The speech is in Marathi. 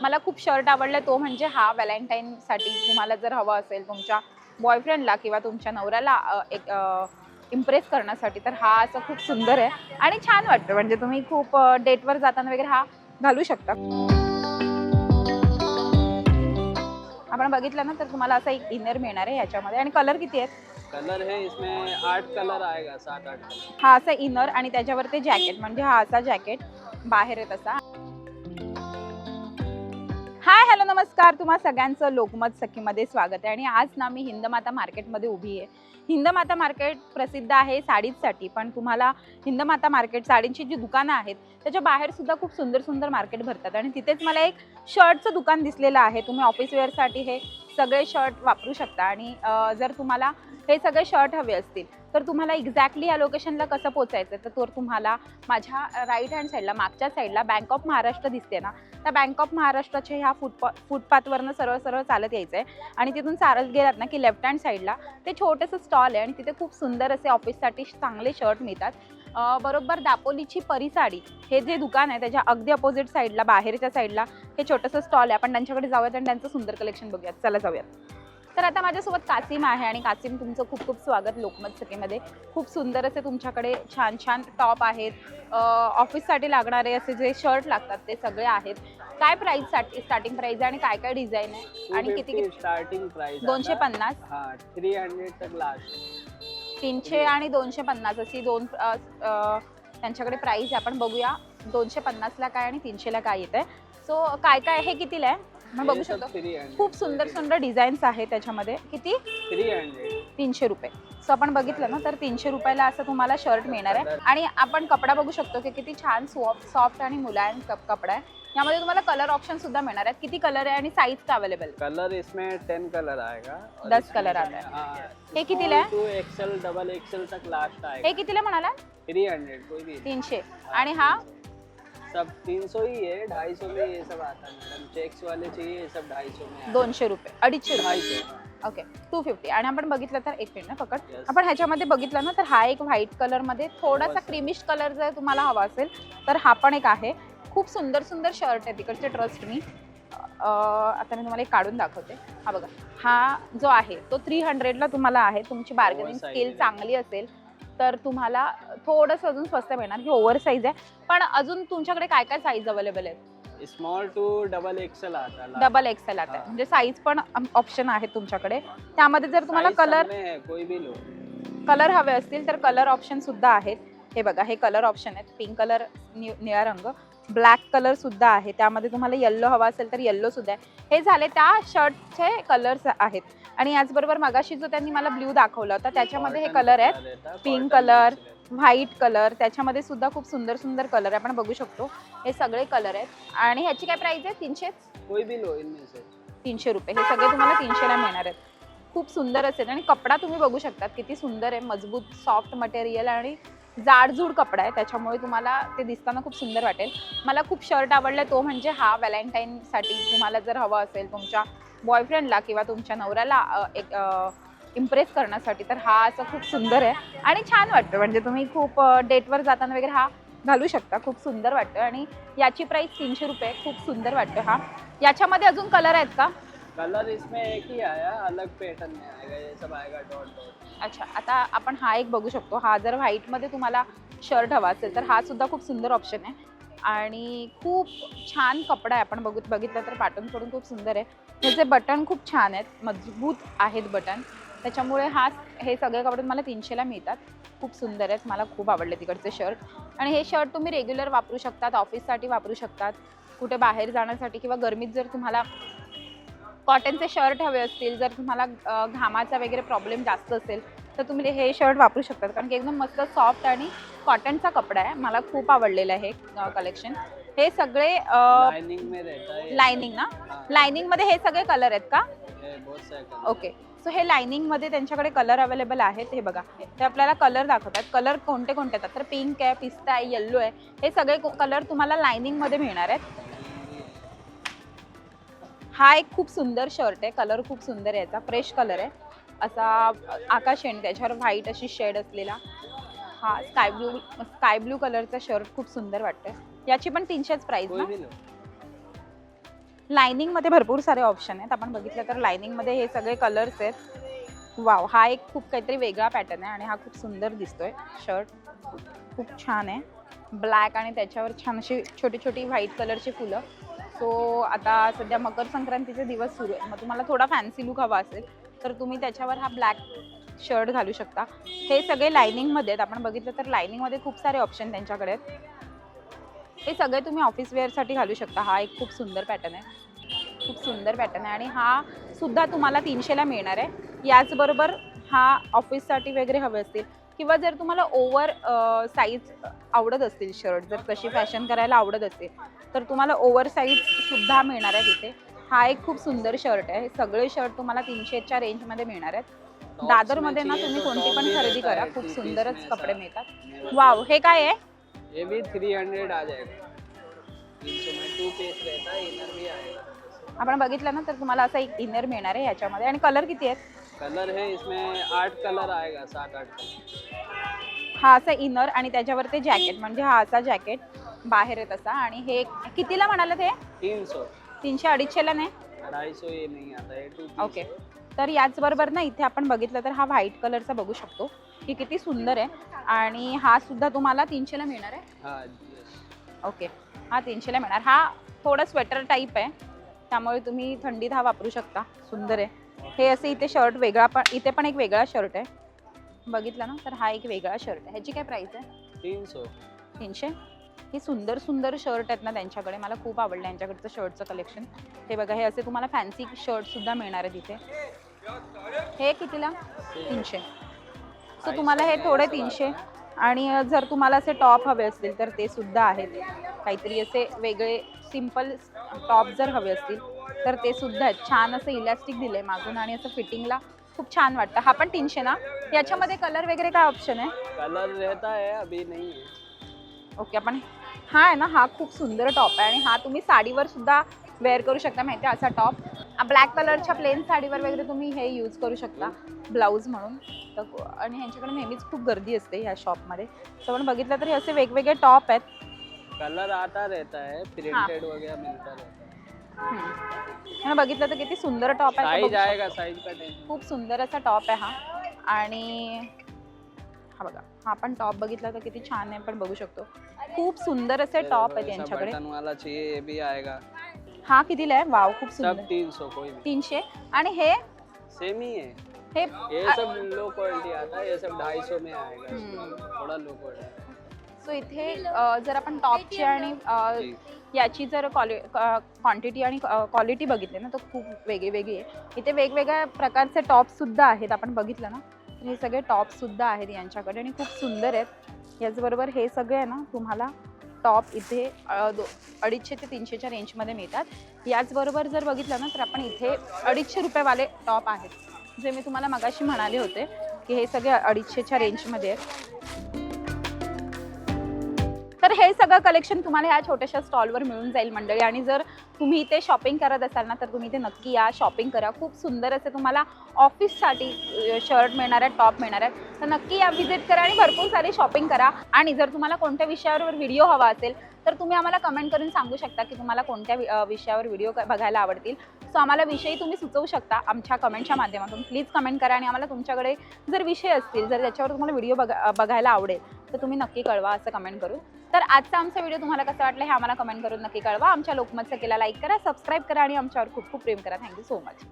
मला खूप शर्ट आवडला तो म्हणजे हा व्हॅलेंटाईनसाठी तुम्हाला जर हवा असेल तुमच्या बॉयफ्रेंडला किंवा तुमच्या नवऱ्याला एक इम्प्रेस करण्यासाठी तर हा असं खूप सुंदर आहे आणि छान वाटतं. म्हणजे तुम्ही खूप डेटवर जाताना वगैरे हा घालू शकता. आपण बघितलं ना तर तुम्हाला असा एक इनर मिळणार आहे याच्यामध्ये. आणि कलर किती आहेत? कलर है इसमें आठ कलर आएगा सात आठ कलर हा असा इनर आणि त्याच्यावर ते जॅकेट म्हणजे हा असा जॅकेट बाहेर येत असा नमस्कार तुम्हा सगळ्यांचं लोकमत सखीमध्ये स्वागत आहे. आणि आज ना मी हिंदमाता मार्केटमध्ये उभी आहे. हिंदमाता मार्केट प्रसिद्ध आहे साडीजसाठी पण तुम्हाला हिंदमाता मार्केट साडींची जी दुकानं आहेत त्याच्या बाहेरसुद्धा खूप सुंदर सुंदर मार्केट भरतात. आणि तिथेच मला एक शर्टचं दुकान दिसलेलं आहे. तुम्ही ऑफिस वेअरसाठी हे सगळे शर्ट वापरू शकता. आणि जर तुम्हाला हे सगळे शर्ट हवे असतील. तर तुम्हाला एक्झॅक्टली या लोकेशनला कसं पोचायचं तर तो तुम्हाला माझ्या राईट हँड साईडला मागच्या साईडला बँक ऑफ महाराष्ट्र दिसते ना? त्या बँक ऑफ महाराष्ट्राच्या ह्या फुटपा फुटपाथवरनं सरळ सरळ चालत यायचं आहे आणि तिथून चालत गेलात ना की लेफ्ट हँड साईडला ते छोटंसं स्टॉल आहे आणि तिथे खूप सुंदर असे ऑफिससाठी चांगले शर्ट मिळतात. बरोबर दापोलीची परिसाडी हे जे दुकान आहे त्याच्या अगदी अपोजिट साईडला बाहेरच्या साईडला हे छोटंसं स्टॉल आहे. आपण त्यांच्याकडे जाऊयात आणि त्यांचं सुंदर कलेक्शन बघूयात. चला जाऊयात. तर आता माझ्यासोबत कासिम आहे आणि कासिम तुमचं खूप खूप स्वागत लोकमत सखेमध्ये खूप सुंदर असे तुमच्याकडे छान छान टॉप आहेत. ऑफिससाठी लागणारे असे जे शर्ट लागतात ते सगळे आहेत. काय प्राईस स्टार्टिंग प्राईस आहे आणि काय काय डिझाईन आहे? आणि किती किती? स्टार्टिंग प्राइस दोनशे पन्नास? हाँ थ्री हंड्रेड तक लास्ट तीनशे आणि दोनशे पन्नास. अशी दोन त्यांच्याकडे प्राईस आहे. आपण बघूया दोनशे पन्नासला काय आणि तीनशेला काय येत आहे सो काय काय हे कितीला आहे? बघू शकतो. खूप सुंदर सुंदर डिझाईन्स आहेत त्याच्यामध्ये. किती? तीनशे रुपये. सो आपण बघितलं ना तर तीनशे रुपयाला असं तुम्हाला शर्ट मिळणार आहे. आणि आपण कपडा बघू शकतो की किती छान सॉफ्ट सॉफ्ट आणि मुलायम कप- कपडा आहे. यामध्ये तुम्हाला कलर ऑप्शन सुद्धा मिळणार आहेत. किती कलर आहे आणि साईज का अवेलेबल कलर इसमें टेन कलर आएगा. दस हाँ, आता है। हे कितीला आहे? टू एक्सएल डबल एक्सएल तक लास्ट हे आएगा कितीला म्हणाला थ्री हंड्रेड तीनशे. आणि हा? सब तीन सौ ही है ढाई सौ में ये सब आता है मैडम। चेक्स वाले चाहिए ये सब ढाई सौ में दोनशे रुपये अडीचशे है। रुपये। ढाई सौ ओके टू फिफ्टी आणि आपण बघितलं तर एक मिनिट ना पकड. Yes. आपण ह्याच्यामध्ये बघितलं ना तर हा एक व्हाईट कलरमध्ये थोडासा sir. क्रीमिश कलर जर तुम्हाला हवा असेल तर हा पण एक आहे. खूप सुंदर सुंदर शर्ट आहे तिकडचे ट्रस्ट मी अं, आता मी तुम्हाला एक काढून दाखवते. हा बघा हा जो आहे तो थ्री हंड्रेडला तुम्हाला आहे. तुमची बार्गेनिंग Oversize स्किल आहे. चांगली असेल. तर तुम्हाला थोडंसं अजून स्वस्त मिळणार. की ओव्हर साईज आहे. पण अजून तुमच्याकडे काय काय साईज अवेलेबल आहेत? स्मॉल टू डबल है डबल एक्सेल आता आहे. हा. म्हणजे साईज पण ऑप्शन आहे तुमच्याकडे. त्यामध्ये जर तुम्हाला कलर सब में है कोई भी लो. कलर हवे असतील तर कलर ऑप्शन सुद्धा आहेत. हे बघा हे कलर ऑप्शन आहेत. पिंक कलर निळा रंग. ब्लॅक कलर सुद्धा आहे. त्यामध्ये तुम्हाला येल्लो हवा असेल तर येल्लो सुद्धा आहे. हे झाले त्या शर्टचे कलर्स आहेत. आणि याचबरोबर मगाशी जो त्यांनी मला ब्ल्यू दाखवला होता त्याच्यामध्ये हे कलर आहेत. mix रहता व्हाईट कलर त्याच्यामध्ये सुद्धा खूप सुंदर सुंदर कलर आहे. आपण बघू शकतो. हे सगळे कलर आहेत. आणि ह्याची काय प्राइस आहे? तीनशे। कोई भी लो इनमें से तीनशे रुपये. हे सगळे तुम्हाला तीनशेला मिळणार आहेत. खूप सुंदर असेल आणि कपडा तुम्ही बघू शकता किती सुंदर आहे. मजबूत सॉफ्ट मटेरियल आणि जाडजूड कपडा आहे त्याच्यामुळे तुम्हाला ते दिसताना खूप सुंदर वाटेल. मला खूप शर्ट आवडला तो म्हणजे हा व्हॅलेंटाईनसाठी तुम्हाला जर हवा असेल तुमच्या बॉयफ्रेंडला किंवा तुमच्या नवऱ्याला एक इम्प्रेस करण्यासाठी तर हा असं खूप सुंदर आहे आणि छान वाटतं. म्हणजे तुम्ही खूप डेटवर जाताना वगैरे हा घालू शकता. खूप सुंदर वाटतं आणि याची प्राईस तीनशे रुपये खूप सुंदर वाटतं हा. याच्यामध्ये अजून कलर आहेत का? कलर इसमें एक ही आया अलग पॅटर्न में आएगा ये सब आएगा डॉट डॉट अच्छा आता आपण हा एक बघू शकतो. हा जर व्हाईटमध्ये तुम्हाला शर्ट हवा असेल तर हा सुद्धा खूप सुंदर ऑप्शन आहे. आणि खूप छान कपडा आहे. आपण बघू बघितलं तर पाटणकडून खूप सुंदर आहे. ह्याचे बटन खूप छान आहेत. मजबूत आहेत बटन. त्याच्यामुळे हा हे सगळे कपडे मला तीनशेला मिळतात. खूप सुंदर आहेत. मला खूप आवडले तिकडचे शर्ट आणि हे शर्ट तुम्ही रेग्युलर वापरू शकतात ऑफिससाठी वापरू शकतात. कुठे बाहेर जाण्यासाठी किंवा गरमीत जर तुम्हाला कॉटनचे शर्ट हवे असतील जर तुम्हाला घामाचा वगैरे प्रॉब्लेम जास्त असेल तर तुम्ही हे शर्ट वापरू शकतात. कारण की एकदम मस्त सॉफ्ट आणि कॉटनचा कपडा आहे. मला खूप आवडलेलं आहे हे कलेक्शन हे सगळे लाइनिंग में रहता है लाइनिंग ना? हाँ, लाइनिंगमध्ये हे सगळे कलर आहेत का? ओके सो हे लाइनिंगमध्ये त्यांच्याकडे कलर अवेलेबल आहेत हे बघा. ते आपल्याला कलर दाखवतात. कलर कोणते कोणते येतात? तर पिंक आहे पिस्ता आहे येल्लो आहे. हे सगळे कलर तुम्हाला लाइनिंगमध्ये मिळणार आहेत. हा एक खूप सुंदर शर्ट आहे. कलर खूप सुंदर आहे याचा. फ्रेश कलर आहे. असा आकाश आहे त्याच्यावर व्हाईट अशी शेड असलेला. हा स्काय ब्लू स्काय ब्लू कलरचा शर्ट खूप सुंदर वाटतोय. याची पण तीनशेच प्राइस कोई ना. भी लो लायनिंगमध्ये भरपूर सारे ऑप्शन आहेत. आपण बघितलं तर लायनिंगमध्ये हे सगळे कलर्स आहेत. वाव हा एक खूप काहीतरी वेगळा पॅटर्न आहे आणि हा खूप सुंदर दिसतोय शर्ट खूप छान आहे. ब्लॅक आणि त्याच्यावर छान अशी छोटी छोटी व्हाईट कलरची फुलं. सो आता सध्या मकर संक्रांतीचे दिवस सुरू आहे मग तुम्हाला थोडा फॅन्सी लुक हवा असेल तर तुम्ही त्याच्यावर हा ब्लॅक शर्ट घालू शकता. हे सगळे लायनिंगमध्ये आहेत. आपण बघितलं तर लायनिंगमध्ये खूप सारे ऑप्शन त्यांच्याकडे आहेत. हे सगळे तुम्ही ऑफिस वेअरसाठी घालू शकता. हा एक खूप सुंदर पॅटर्न आहे. खूप सुंदर पॅटर्न आहे. आणि हा सुद्धा तुम्हाला तीनशेला मिळणार आहे. याचबरोबर हा ऑफिससाठी वगैरे हवे असतील. किंवा जर तुम्हाला ओव्हर साईज आवडत असतील शर्ट जर तशी फॅशन करायला आवडत असेल तर तुम्हाला ओव्हर साईज सुद्धा मिळणार आहे तिथे. हा एक खूप सुंदर शर्ट आहे. हे सगळे शर्ट तुम्हाला तीनशेच्या रेंजमध्ये मिळणार आहेत. दादरमध्ये ना तुम्ही कोणती पण खरेदी करा. खूप सुंदरच कपडे। मिळतात. वाव हे काय आहे? ये भी थ्री हंड्रेड आ जाएगा तीन सौ में टू पीस रहता है इनर भी आएगा आपण बघितलं ना तर तुम्हाला असा एक इनर मिळणार आहे याच्यामध्ये. आणि कलर किती आहेत? कलर है इसमें आठ कलर आएगा सात आठ कलर हा असा इनर आणि त्याच्यावर ते जॅकेट म्हणजे हा असा जॅकेट बाहेर आहे तसा. आणि हे कितीला म्हणाल ते? तीनशे. अडीचशेला नाही? है ओके. तर याचबरोबर ना इथे आपण बघितलं तर हा व्हाईट कलरचा बघू शकतो. की किती सुंदर आहे. आणि हा सुद्धा तुम्हाला तीनशेला मिळणार आहे. ओके. हा तीनशेला मिळणार. हा थोडं स्वेटर टाईप आहे. त्यामुळे तुम्ही थंडीत हा वापरू शकता. सुंदर आहे. हे असे इथे शर्ट वेगळा पण इथे पण एक वेगळा शर्ट आहे. बघितलं ना तर हा एक वेगळा शर्ट आहे. ह्याची काय प्राईस आहे? तीन सौ तीनशे? ही सुंदर सुंदर शर्ट आहेत ना त्यांच्याकडे. मला खूप आवडलं यांच्याकडचं शर्टचं कलेक्शन हे बघा हे असे तुम्हाला फॅन्सी शर्ट सुद्धा मिळणार आहे तिथे. हे कितीला? तीनशे. सो तुम्हाला हे थोडे तीनशे. आणि जर तुम्हाला असे टॉप हवे असतील तर ते सुद्धा आहेत. काहीतरी असे वेगळे सिंपल टॉप जर हवे असतील तर ते सुद्धा आहेत. छान असं इलॅस्टिक दिलंय मागून आणि असं फिटिंगला खूप छान वाटतं. हा पण तीनशे ना? याच्यामध्ये कलर वगैरे काय ऑप्शन आहे? कलर रहता है अभी नहीं है. ओके आपण हा आहे ना हा खूप सुंदर टॉप आहे आणि हा तुम्ही साडीवर सुद्धा वेअर करू शकता माहिती आहे असा टॉप ब्लॅक कलरच्या प्लेन साडीवर वगैरे तुम्ही हे यूज करू शकता ब्लाऊज म्हणून. तर आणि ह्यांच्याकडे नेहमीच खूप गर्दी असते ह्या शॉपमध्ये सो आपण बघितलं तर असे वेगवेगळे टॉप आहेत. कलर आता रहता है प्रिंटेड वगैरह मिलता रहता है. हम्म. आणि बघितलं तर किती सुंदर टॉप आहे तो बघू. आएगा साइज का? टेंशन खूप सुंदर असा टॉप आहे हा. आणि हा बघा हा पण टॉप बघितला तर किती छान आहे पण बघू शकतो. खूप सुंदर असे टॉप आहेत यांच्याकडे. बटन वाला चाहिए ये भी आएगा हा कितीला आहे? वाव खूप सब सुंदर. तीन सौ कोई भी तीनशे. आणि हे? सेम ही है हे ये सब लो क्वालिटी आता है ये सब ढाई सौ में आएगा हम्म. थोड़ा लो क्वालिटी सो इथे जर आपण टॉपची आणि याची जर क्वालि क्वांटिटी आणि क्वालिटी बघितली ना तर खूप वेगळी वेगळी आहे. इथे वेगवेगळ्या प्रकारचे टॉप सुद्धा आहेत आपण बघितलं ना? तर हे सगळे टॉप सुद्धा आहेत यांच्याकडे आणि खूप सुंदर आहेत. याचबरोबर हे सगळे आहे ना तुम्हाला टॉप इथे दो अडीचशे ते तीनशेच्या रेंजमध्ये मिळतात. याचबरोबर जर बघितलं ना तर आपण इथे अडीचशे रुपयेवाले टॉप आहेत. जे मी तुम्हाला मगाशी म्हणाले होते की हे सगळे अडीचशेच्या रेंजमध्ये आहेत. तर हे सगळं कलेक्शन तुम्हाला या छोट्याशा स्टॉलवर मिळून जाईल मंडळी. आणि जर तुम्ही इथे शॉपिंग करत असाल ना तर तुम्ही इथे नक्की या शॉपिंग करा. खूप सुंदर असे तुम्हाला ऑफिससाठी शर्ट मिळणार आहेत टॉप मिळणार आहेत. तर नक्की या व्हिजिट करा आणि भरपूर सारी शॉपिंग करा. आणि जर तुम्हाला कोणत्या विषयावर व्हिडिओ हवा असेल तर तुम्ही आम्हाला कमेंट करून सांगू शकता की तुम्हाला कोणत्या विषयावर व्हिडिओ बघायला आवडतील. सो आम्हाला विषयी तुम्ही सुचवू शकता आमच्या कमेंटच्या माध्यमातून. प्लीज कमेंट करा आणि आम्हाला तुमच्याकडे जर विषय असतील जर त्याच्यावर तुम्हाला व्हिडिओ बघा बघायला आवडेल तर तुम्ही नक्की कळवा असं कमेंट करून. तर आजचा आमचा व्हिडिओ तुम्हाला कसा वाटला हे आम्हाला कमेंट करून नक्की कळवा. आमच्या लोकमत सकेला लाईक करा सबस्क्राईब करा आणि आमच्यावर खूप खूप प्रेम करा. Thank you so much